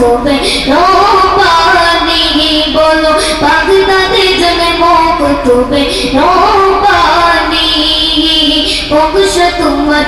মুখে নৌপানি বলো পাখি তাদের জন্য মুখ টুপে নৌপানি পঙ্কুশ তোমার